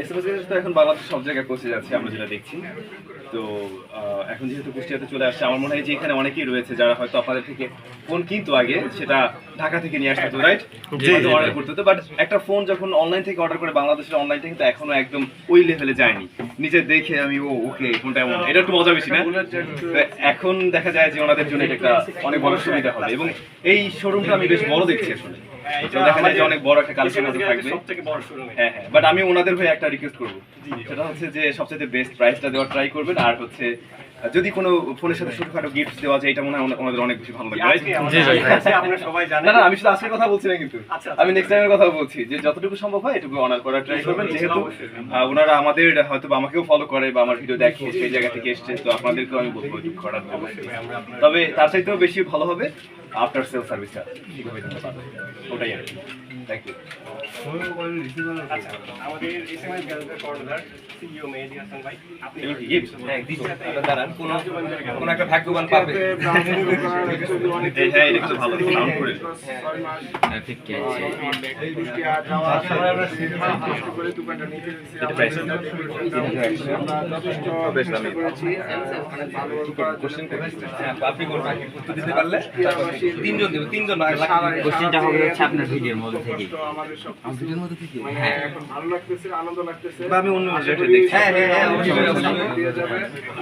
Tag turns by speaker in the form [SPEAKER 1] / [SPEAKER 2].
[SPEAKER 1] SMS তো এখন বাংলাদেশ সব জায়গায় পৌঁছে যাচ্ছে আমরা যেটা দেখছি। তো এখন যেহেতু কুষ্টিয়াতে চলে আসছে আমার মনে হয় যে এখানে অনেকেই রয়েছে যারা হয়তো আপনাদের থেকে ফোন কিন্তু আগে সেটা ঢাকা থেকে নিয়ে আসতে রাইট অর্ডার করতে হতো বাট একটা ফোন যখন অনলাইন থেকে অর্ডার করে বাংলাদেশের অনলাইন থেকে কিন্তু এখনও একদম ওই লেভেলে যায়নি। নিজে দেখে আমি ও ওকে ফোনটা এমন। এটা একটু মজা বেশি না? এখন দেখা যায় যে ওনাদের জন্য এটা একটা অনেক বড় সুবিধা হবে। এবং এই শোরুমটা আমি বেশ বড় দেখছি আসলে। দেখা যায় অনেক বড় একটা কালেকশন থাকবে।
[SPEAKER 2] সবথেকে বড় শোরুম
[SPEAKER 1] হ্যাঁ হ্যাঁ বাট আমি ওনাদের হয়ে একটা রিকোয়েস্ট করব। সেটা হচ্ছে যে সবচেয়ে বেস্ট প্রাইসটা দেওয়ার ট্রাই করবেন আর হচ্ছে যদি কোনো ফোনের সাথে ছোটখাটো গিফট দেওয়া যায় এটা মনে হয় ওনাদের অনেক বেশি ভালো
[SPEAKER 2] জানেন
[SPEAKER 1] না না আমি শুধু আজকের কথা বলছি না কিন্তু।
[SPEAKER 2] আচ্ছা, আচ্ছা।
[SPEAKER 1] আমি নেক্সট টাইমের কথা বলছি যে যতটুকু সম্ভব হয় এটুকু অনার করার ট্রাই করবেন। যেহেতু ওনারা আমাদের হয়তো আমাকেও ফলো করে বা আমার ভিডিও দেখে সেই জায়গা থেকে এসছে তো আপনাদেরকেও আমি বলব করার তবে তার চাইতেও বেশি ভালো হবে। আফটার সেল সার্ভিসটা ঠিকভাবে দিতে পারবে? ওটাই আর কি। থ্যাংক ইউ
[SPEAKER 3] কোনো একটা ভাগ্যবান পাবে।
[SPEAKER 1] হ্যাঁ এটা কিন্তু ভালো সাউন্ড করে
[SPEAKER 3] হ্যাঁ ঠিক কি আছে
[SPEAKER 1] এটা প্রাইস বেশ দামি কোশ্চেন
[SPEAKER 3] হ্যাঁ আপনি করবেন উত্তর দিতে পারলে তিনজন দেবো তিনজন
[SPEAKER 4] কোশ্চেনটা হবে হচ্ছে আপনার ভিডিওর মধ্যে থেকে
[SPEAKER 3] ভিডিওর মধ্যে থেকে
[SPEAKER 5] মানে
[SPEAKER 3] হ্যাঁ
[SPEAKER 5] এখন ভালো লাগতেছে আনন্দ লাগতেছে
[SPEAKER 1] বা আমি অন্য জায়গায় দেখছি
[SPEAKER 3] হ্যাঁ হ্যাঁ হ্যাঁ